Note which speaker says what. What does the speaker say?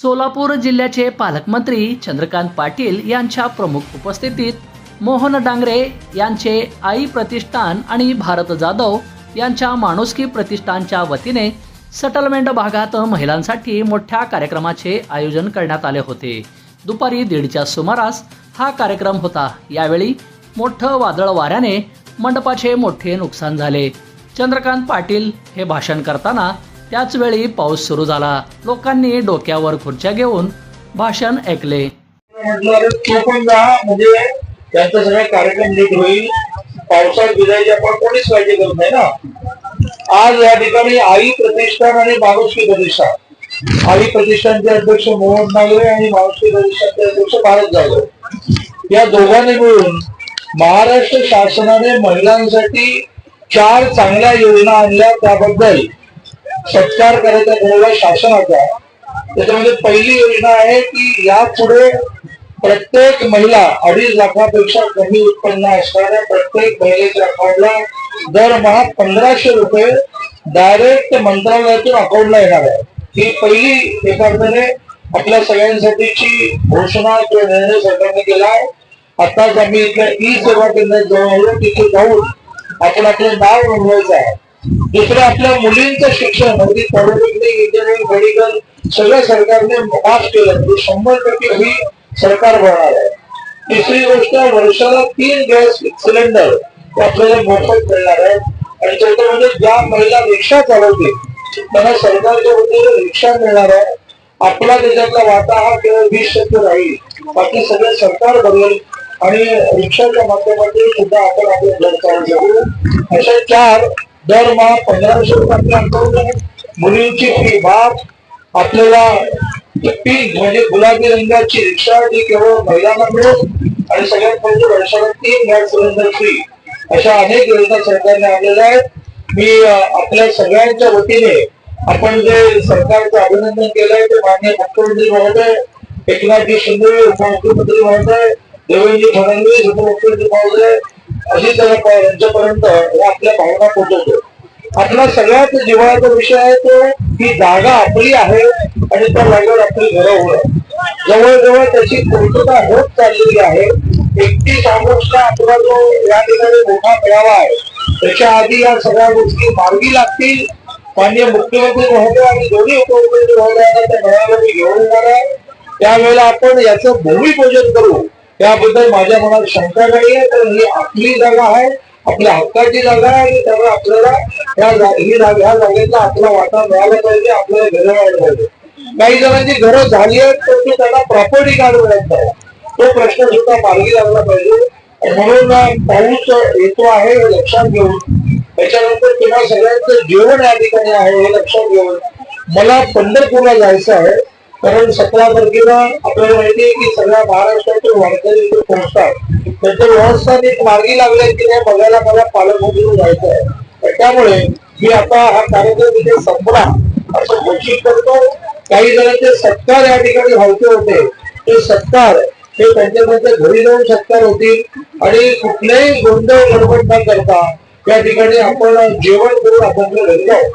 Speaker 1: सोलापूर जिल्ह्याचे पालकमंत्री चंद्रकांत पाटील यांच्या प्रमुख उपस्थितीत मोहन डांगरे यांचे आई प्रतिष्ठान आणि भारत जाधव यांच्या माणुसकी प्रतिष्ठानच्या वतीने सेटलमेंट भागात महिलांसाठी मोठ्या कार्यक्रमाचे आयोजन करण्यात आले होते. दुपारी दीडच्या सुमारास हा कार्यक्रम होता. यावेळी मोठं वादळ वाऱ्याने मंडपाचे मोठे नुकसान झाले. चंद्रकांत पाटील हे भाषण करताना त्याच वेळी पाऊस सुरू झाला. लोकांनी डोक्यावर खुर्च्या घेऊन भाषण ऐकले.
Speaker 2: म्हटलं जा म्हणजे त्यांचा सगळा कार्यक्रम नीट होईल. पावसात भिजायची आपण कोणीच काळजी करत नाही ना. आज या ठिकाणी आई प्रतिष्ठान आणि माणुसकी प्रतिष्ठान. आई प्रतिष्ठानचे अध्यक्ष मोहन नागरे आणि माणुसकी प्रतिष्ठानचे अध्यक्ष भारत जाधव. या दोघांनी मिळून महाराष्ट्र शासनाने महिलांसाठी चार चांगल्या योजना आणल्या त्याबद्दल सत्कार करायचा ठरवला शासनाचा त्याच्यामध्ये म्हणजे पहिली योजना आहे की यापुढे प्रत्येक महिला अडीच लाखापेक्षा कमी उत्पन्न असणाऱ्या प्रत्येक महिलेच्या अकाउंटला दरमहा पंधराशे रुपये डायरेक्ट मंत्रालयातून अकाउंटला येणार आहे. ही पहिली एका अर्थाने आपल्या सगळ्यांसाठीची घोषणा किंवा निर्णय सरकारने केला आहे. आताच आम्ही इथल्या ई सेवा केंद्रात जवळ आलो. तिथे जाऊन आपण आपलं नाव नोंदवायचं आहे. दुसरं आपल्या मुलींचं शिक्षण म्हणजे अगदी पॉलिटेक्निक इंजिनिअरिंग मेडिकल सगळं सरकारने माफ केलं. ते शंभर टक्के ही सरकार भरणार आहे. तिसरी गोष्ट वर्षाला तीन गॅस सिलेंडर आपल्याला मोफत मिळणार आहे आणि चौथं म्हणजे ज्या महिला रिक्षा चालवतील त्यांना सरकारच्या वतीने रिक्षा मिळणार आहे. आपला त्याच्यातला वाटा हा केवळ वीस टक्के राहील. बाकी सगळं सरकार बघेल आणि रिक्षाच्या माध्यमातून सुद्धा आपण आपलं घर चालू शकू अशा चार दरमहा पंधराशे रुपये अकाउंट मुलींची फी बाप आपल्याला पिंक म्हणजे गुलाबी रंगाची रिक्षा ही केवळ महिलांना मिळेल आणि सगळ्यात म्हणजे वर्षाला तीन गॅस सिलेंडर फ्री अशा अनेक योजना सरकारने आणलेल्या आहेत. मी आपल्या सगळ्यांच्या वतीने आपण जे सरकारचं अभिनंदन केलंय ते माननीय मुख्यमंत्री महोदय एकनाथजी शिंदे उपमुख्यमंत्री महोदय देवेंद्र फडणवीस उपमुख्यमंत्री महोदय यांच्यापर्यंत आपल्या भावना पोहोचवतो. आपला सगळ्यात जिव्हाळ्याचा विषय आहे तो ही जागा आपली आहे आणि त्या जागेवर आपली घरं होणं जवळजवळ त्याची पूर्तता होत चाललेली आहे. एकतीस ऑगस्टला आपला जो या ठिकाणी मोठा मेळावा आहे त्याच्या आधी या सगळ्या गोष्टी मार्गी लागतील. माननीय मुख्यमंत्री महोदय आणि दोन्ही उपमुख्यमंत्री महोदयांना त्या मेळाव्यामध्ये मी घेऊन येणार आहे. त्यावेळेला आपण याचं भूमिपूजन करू. त्याबद्दल माझ्या मनात शंका नाही आहे तर ही आपली जागा आहे आपल्या हक्काची जागा आहे आणि त्यामुळे आपल्याला या ही जागा ह्या जागेचा आपला वाटा मिळाला पाहिजे आपल्याला घरं मिळालं पाहिजे. काही जणांची घरं झाली आहेत तर ते त्यांना प्रॉपर्टी कार्ड मिळत नाही. तो प्रश्न सुद्धा मार्गी लागला पाहिजे. म्हणून पाऊस येतो आहे हे लक्षात घेऊन. त्याच्यानंतर तुम्हा सगळ्यांचं जेवण या ठिकाणी आहे हे लक्षात घेऊन. मला पंढरपूरला जायचं आहे. कारण सतरा तारखेला आपल्याला माहिती आहे की सगळ्या महाराष्ट्राचे वारकरी इथे पोहोचतात. त्याचे व्यवस्थान एक मार्गी लागले की नाही बघायला मला पालकमंत्री जायचं आहे. त्यामुळे मी आता हा कार्यक्रम इथे संपला. असं घोषित करतो काही जणांचे सत्कार या ठिकाणी व्हायचे होते ते सत्कार हे त्यांच्या त्यांच्या घरी जाऊन सत्कार होतील आणि कुठल्याही गोंधळ गडबड न करता या ठिकाणी आपण जेवण करून आपण घरी जाऊ.